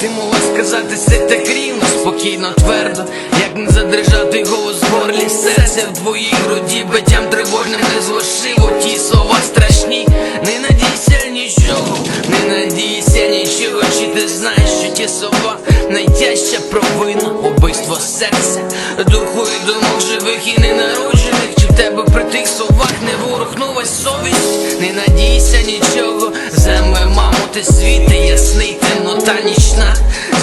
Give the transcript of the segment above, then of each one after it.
триматися так рівно, спокійно, твердо, як не задрижати голос в горлі, серце в твоїй груді, биттям тривожним не злошиво, ті слова страшні, не надійся нічого, не надійся нічого, чи ти знаєш, що ті слова найтяжча провина, убивство серця, духу і думок живих і ненароджених, чи в тебе при тих словах не ворухнулась совість, не надійся нічого, земле, мамо, ти світи ясний, темнота нічна,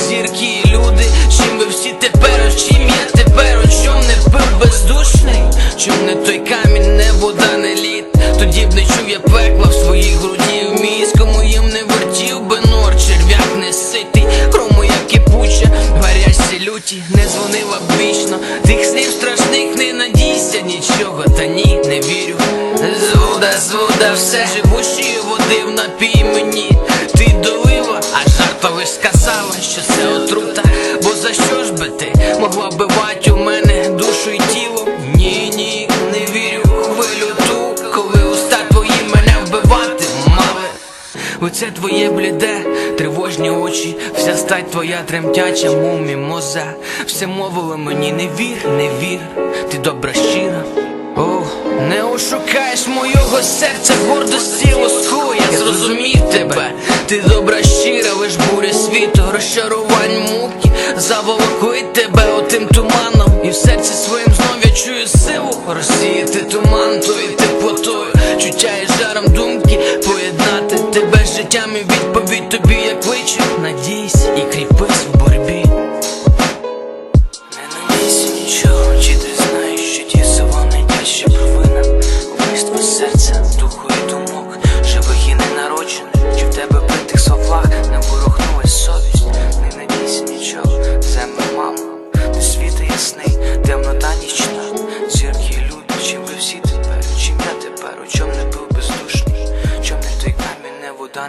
зірки і люди, чим ви всі тепер, чим я тепер, о чом не пив бездушний, чом не той камінь, не вода, не лід, тоді б не чув я пекла в своїй груді, в міському їм не вертів би нор, черв'як не ситий, хрому як кипуча, гарячці люті, не дзвонила б вічно, тих слів страшних не надійся нічого, та ні, не вірю. Звуда, звуда, все. Живущої води в напій мені а жарта лиш сказала, що це отрута Бо за що ж би ти могла бивати у мене душу і тіло? Ні, ні, не вірю в хвилю ту, коли уста твої мене вбивати мали Оце твоє бліде, тривожні очі, вся стать твоя тремтяча, мов мімоза Все мовило мені, не вір, не вір, ти добра щира. О, не ошукаєш моєго серця, гордості лоску, я зрозумів тебе, ти добра щира, лиш буря світу, розчарувань муки, Заволокують тебе отим туманом, і в серці своїм знов я чую силу. Розсіяти туман тою теплотою, чуття і жаром думки. Поєднати тебе з життям і відповідь тобі, як кличу, надійся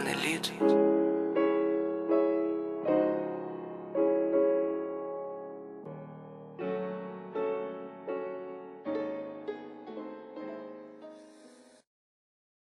тепер, чим